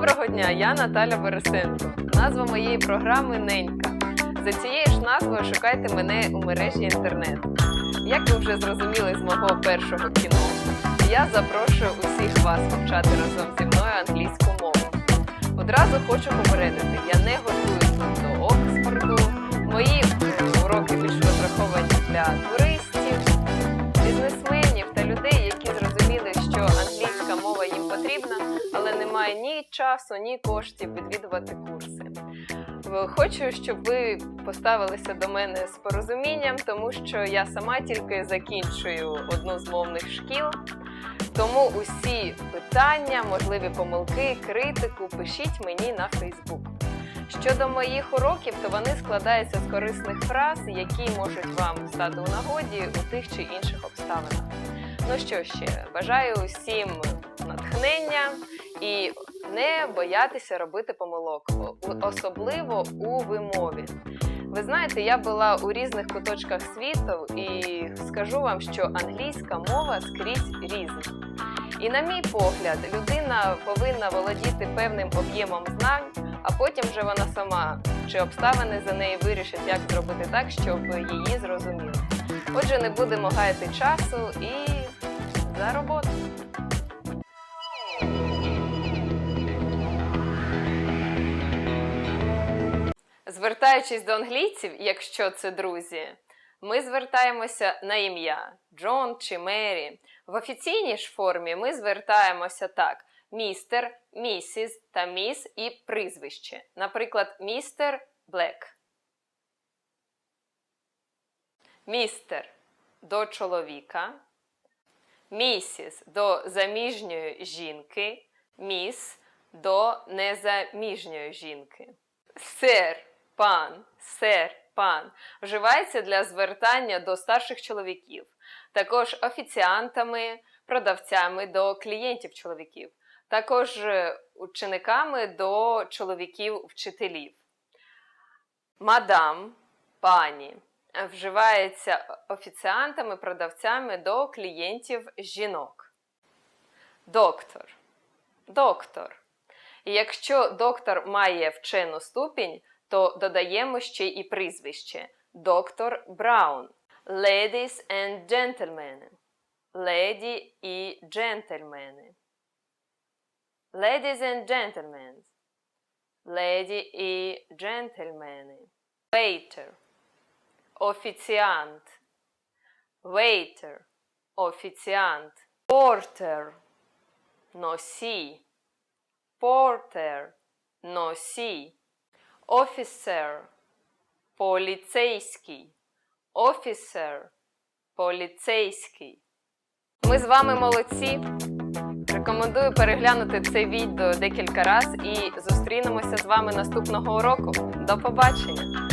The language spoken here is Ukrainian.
дня, я Наталя Борисенко. Назва моєї програми Ненька. За цією ж назвою шукайте мене у мережі інтернет. Як ви вже зрозуміли з мого першого кіно, я запрошую усіх вас вивчати разом зі мною англійську мову. Одразу хочу попередити, я не готую до Оксфорду. Мої уроки більш розраховані для туристів, бізнесменів та людей, які зрозуміли, що англійська мова їм потрібна, немає ні часу, ні коштів відвідувати курси. Хочу, щоб ви поставилися до мене з порозумінням, тому що я сама тільки закінчую одну з мовних шкіл. Тому усі питання, можливі помилки, критику пишіть мені на Фейсбук. Щодо моїх уроків, то вони складаються з корисних фраз, які можуть вам стати у нагоді у тих чи інших обставинах. Ну що ще, бажаю усім натхнення і не боятися робити помилок, особливо у вимові. Ви знаєте, я була у різних куточках світу і скажу вам, що англійська мова скрізь різна. І на мій погляд, людина повинна володіти певним об'ємом знань, а потім вже вона сама чи обставини за неї вирішать, як зробити так, щоб її зрозуміли. Отже, не будемо гаяти часу і за роботу. Звертаючись до англійців, якщо це друзі, ми звертаємося на ім'я Джон чи Мері. В офіційній ж формі ми звертаємося так: містер, місіс та міс і прізвище. Наприклад, містер Блек. Містер до чоловіка, місіс до заміжньої жінки, міс до незаміжньої жінки. Сер, пан, сер, пан вживається для звертання до старших чоловіків, також офіціантами, продавцями до клієнтів чоловіків, також е, учениками до чоловіків-вчителів. Мадам, пані вживається офіціантами, продавцями до клієнтів жінок. Доктор. Доктор. І якщо доктор має вчену ступінь, то додаємо ще і прізвище доктор Браун. Ladies and gentlemen. Леді і джентльмени. Ladies and gentlemen. Леді і джентльмени. Waiter. Офіціант. Waiter. Офіціант. Porter. Носій. Porter – носій. Officer – поліцейський. офіцер, – поліцейський. Ми з вами молодці. Рекомендую переглянути це відео декілька разів і зустрінемося з вами наступного уроку. До побачення!